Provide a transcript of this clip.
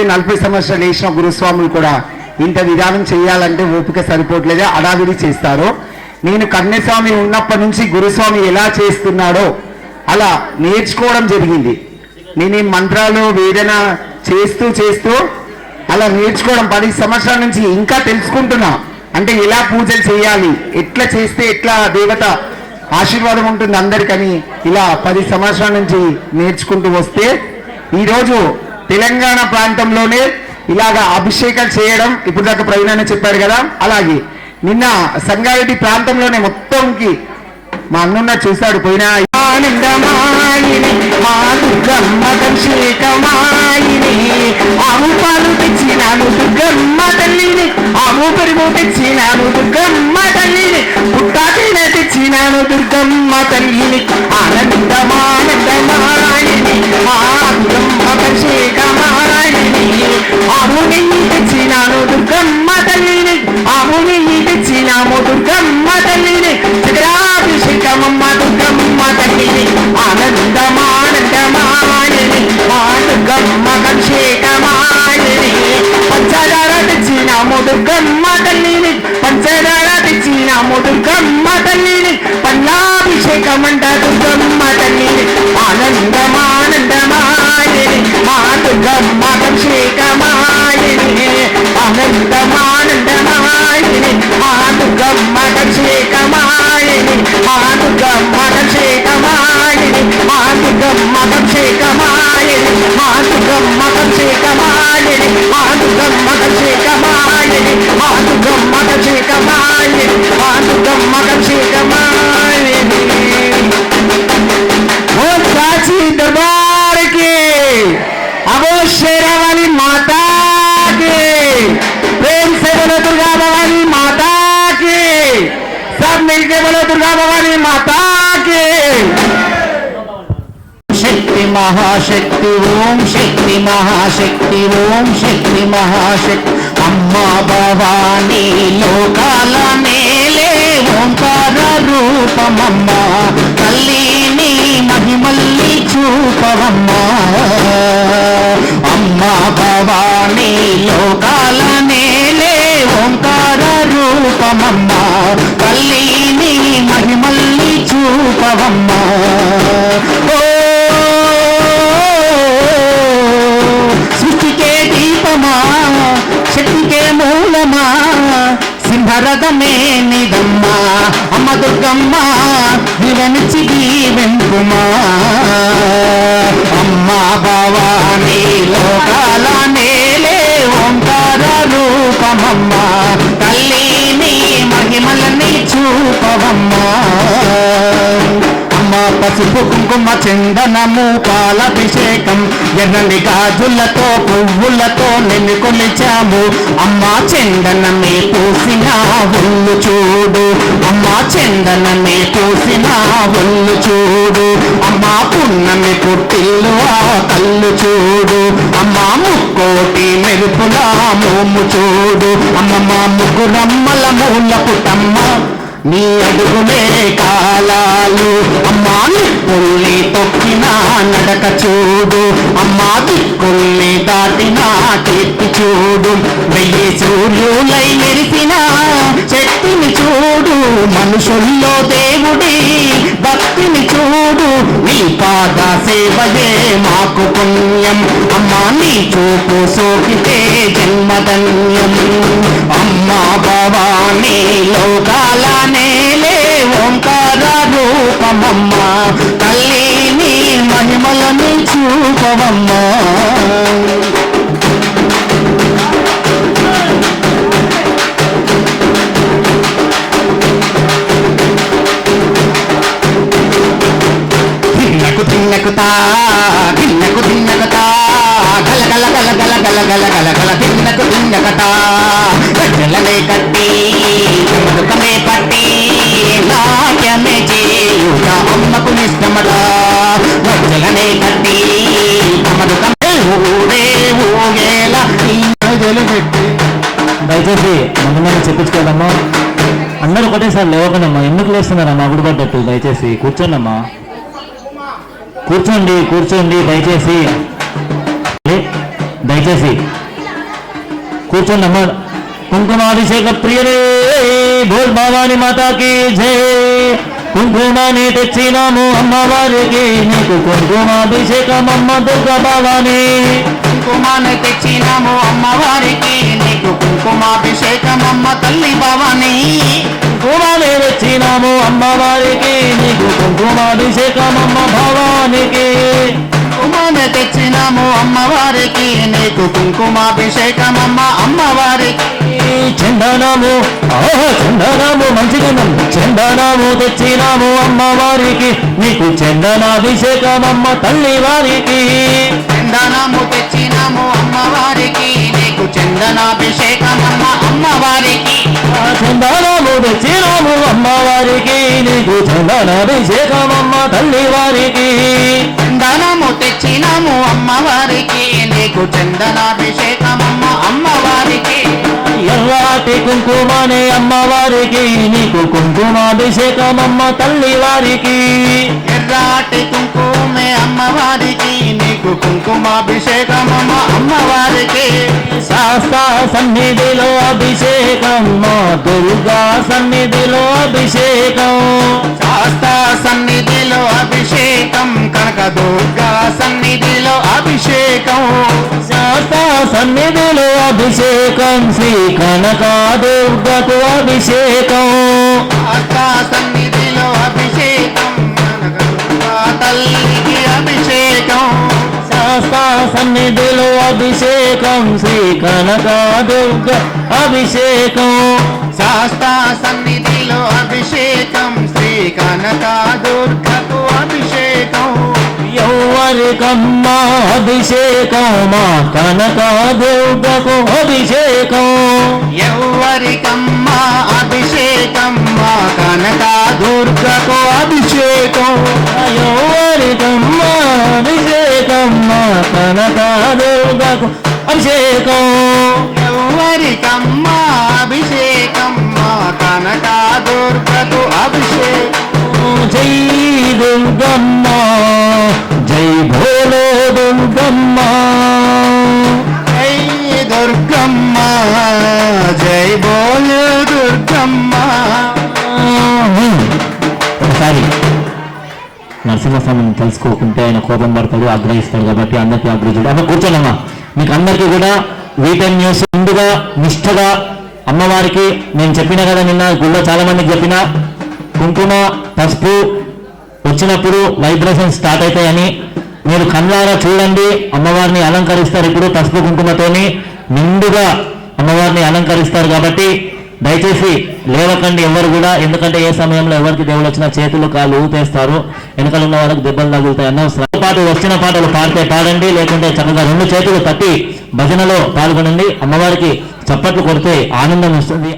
Already నలభై సంవత్సరాలు వేసిన గురుస్వాములు కూడా ఇంత విధానం చేయాలంటే ఓపిక సరిపోవట్లేదు అడావిడి చేస్తారు. నేను కన్యస్వామి ఉన్నప్పటి నుంచి గురుస్వామి ఎలా చేస్తున్నాడో అలా నేర్చుకోవడం జరిగింది. నేను ఈ మంత్రాలు వేదన చేస్తూ చేస్తూ అలా నేర్చుకోవడం పది సంవత్సరాల నుంచి ఇంకా తెలుసుకుంటున్నా. అంటే ఎలా పూజలు చేయాలి ఎట్లా చేస్తే ఎట్లా దేవత ఆశీర్వాదం ఉంటుంది అందరికని ఇలా పది సంవత్సరాల నుంచి నేర్చుకుంటూ వస్తే ఈరోజు తెలంగాణ ప్రాంతంలోనే ఇలాగా అభిషేకాలు చేయడం ఇప్పుడు దాకా ప్రవీణ్ అన్న చెప్పారు కదా. అలాగే నిన్న సంగారెడ్డి ప్రాంతంలోనే మొత్తంకి మా అన్నున్న చూశాడు పోయిన. ఆనందమాయిని మా దుర్గమ్మ అభిషేకమాయిని ఆవు పాలు తెచ్చినాను దుర్గమ్మ తల్లిని ఆవు పెరుగు తెచ్చినాను దుర్గమ్మ తల్లిని పుట్టాటిన తెచ్చినాను దుర్గమ్మ తల్లిని ఆనందమానందమాయిని మగచి కమాలిని ఆదుగం మగచి కమాలిని ఆదుగం మగచి కమాలిని ఆదుగం మగచి కమాలిని ఓ సాచి దర్బార్కి అబో శరవ మహాశక్తి ఓం శక్తి మహాశక్తి ఓం శక్తి మహాశక్తి. అమ్మా భవానీ లోకాల నేలే ఓంకార రూపమమ్మా. తల్లిని మహిమల్లి చూపవమ్మా. అమ్మా భవానీ లోకాల నేలే ఓంకార రూపమమ్మా. తల్లిని మహిమల్లి చూపవమ్మా. మూలమా? శక్తికే మూలమా? సింహరథమే నిదమ్మా. అమ్మ దుర్గమ్మ వివనిచి దీవెంపుమా అమ్మ భవానీ లోకాల నేలే ఓంకార రూపమమ్మ. తల్లి పసుపు కుంకుమ చందనము పాలభిషేకం. ఎర్రని గాజులతో పువ్వులతో నిన్ను కొలిచాము అమ్మా చందనమే పూసిన ఒళ్ళు చూడు. అమ్మా చందనమే పూసిన ఒళ్ళు చూడు. అమ్మా పున్నమి పుట్టిల్లు ఆ కళ్ళు చూడు. అమ్మా ముక్కోటి మెరుపులా మోము చూడు. అమ్మమ్మ ముగ్గురమ్మల మూల పుట్టమ్మ నీ అడుగునే కాలాలు అమ్మా నిప్పుల్ని తొక్కిన నడక చూడు. అమ్మా దిక్కుల్ని దాటిన కీర్తి చూడు. వెయ్యి సూర్యులై మెరిసిన శక్తిని చూడు. మనుషుల్లో దేవుడే నీ పాద సేవయే మాకు పుణ్యం. అమ్మా నీ చూపు సోకితే జన్మధన్యం. అమ్మా భవానీ లోకాల నేలే ఓంకార రూపమమ్మ. తల్లిని మహిమలను చూపవమ్మా. తిన్నకు తిన్నకు తా తిన్నకు తిన్నకు తా గల గల గల గల గల గల గల గల తిన్నకు తిన్నకట గజ్జలనే కట్టి చమదుకమే పట్టి నాట్యమే చేయుట అమ్మకు నిష్టమట గజ్జలనే కట్టి చమదుకమే ఊడే ఊగేల ఈ పెట్టి. దయచేసి ముందుగానే చెప్పించుకోదమ్మా. అందరూ ఒకటేసారి లేవకండమ్మా. ఎందుకు లేస్తున్నారమ్మా? గుడిపడ్డట్టు. దయచేసి కూర్చోండమ్మా. కూర్చోండి కూర్చోండి దయచేసి. దయచేసి. కూర్చోండి అమ్మ. కుంకుమాభిషేక ప్రియరే భోల్ భవాని మాతాకి జై. కుంకుమాని తెచ్చినాము అమ్మవారికి నీకు కుంకుమాభిషేకం అమ్మ దుర్గా భవాని. కుంకుమాన్ని తెచ్చినాము అమ్మవారికి. నీకు కుంకుమాభిషేకం అమ్మ తల్లి భవాని. కుంకుమాని తెచ్చినాము అమ్మవారికి. నీకు కుంకుమాభిషేకం అమ్మ భవానికి. కుంకుమాన్ని తెచ్చినాము అమ్మవారికి. నీకు కుంకుమాభిషేకం అమ్మ అమ్మవారికి చందనము చందనము మంచిగా చందనము తెచ్చినాము అమ్మవారికి. నీకు చందనాభిషేకం అమ్మ తల్లి వారికి. చందనము తెచ్చినాము అమ్మవారికి. నీకు చందనాభిషేకం అమ్మ అమ్మవారికి చందనము తెచ్చినాము అమ్మవారికి. నీకు చందనాభిషేకం అమ్మ తల్లి వారికి చందనము తెచ్చినాము అమ్మవారికి. నీకు చందనాభిషేకం అమ్మ అమ్మవారికి ఎర్రాటి కుంకుమనే అమ్మవారికి నీకు కుంకుమాభిషేకం అమ్మ తల్లి వారికి ఎర్రాటి కుంకుమే అమ్మవారికి నీకు కుంకుమాభిషేకం అమ్మ అమ్మవారికి. శాస్త్ర సన్నిధిలో అభిషేకం మా దుర్గా సన్నిధిలో అభిషేకం. శాస్త సన్నిధిలో అభిషేకం కనక దుర్గా సన్నిధిలో అభిషేకం శ్రీ కనకా దుర్గకు అభిషేకం. శాస్త సన్నిధిలో అభిషేకం తల్లికి శాస్త్ర సన్నిధిలో అభిషేకం శ్రీ కనకా దుర్గ అభిషేకం. శాస్త సన్నిధిలో అభిషేకం శ్రీ కనక దుర్గకు అభిషేకం ఎవరికమ్మా అభిషేకం మా కనకా దుర్గకు అభిషేకం. ఎవరికమ్మా అభిషేకం మా కనక దుర్గకు అభిషేకం. ఎవరికమ్మా అభిషేకం మా కనకా దుర్గకు అభిషేకం. ఎవరికమ్మా అభిషేకం మా కనక దుర్గకు అభిషేకం. జై దుర్గమ్మ నరసింహస్వామిని తెలుసుకోకుంటే ఆయన కోపం పడతాడు ఆగ్రహిస్తాడు కాబట్టి అందరికీ ఆగ్రహించాడు అమ్మ కూర్చోనమ్మా. మీకు అందరికీ కూడా వీటెన్ న్యూస్ ముందుగా నిష్ఠగా అమ్మవారికి నేను చెప్పిన కదా నిన్న గుళ్ళో చాలా మందికి చెప్పిన కుంకుమ పసుపు వచ్చినప్పుడు వైబ్రేషన్ స్టార్ట్ అవుతాయని. మీరు కళ్ళారా చూడండి అమ్మవారిని అలంకరిస్తారు ఇప్పుడు పసుపు కుంకుమతోని. నిండుగా అమ్మవారిని అలంకరిస్తారు కాబట్టి దయచేసి లేవకండి ఎవరు కూడా ఎందుకంటే ఏ సమయంలో ఎవరికి దేవుడు వచ్చినా చేతులు కాళ్ళు ఊపేస్తారు. వెనకాల ఉన్న వాళ్ళకి దెబ్బలు తగులుతాయి అన్నవసరం పాటు వచ్చిన పాటలు పాడితే పాడండి లేకుంటే చక్కగా రెండు చేతులు తట్టి భజనలో పాల్గొనండి. అమ్మవారికి చప్పట్లు కొడితే ఆనందం వస్తుంది.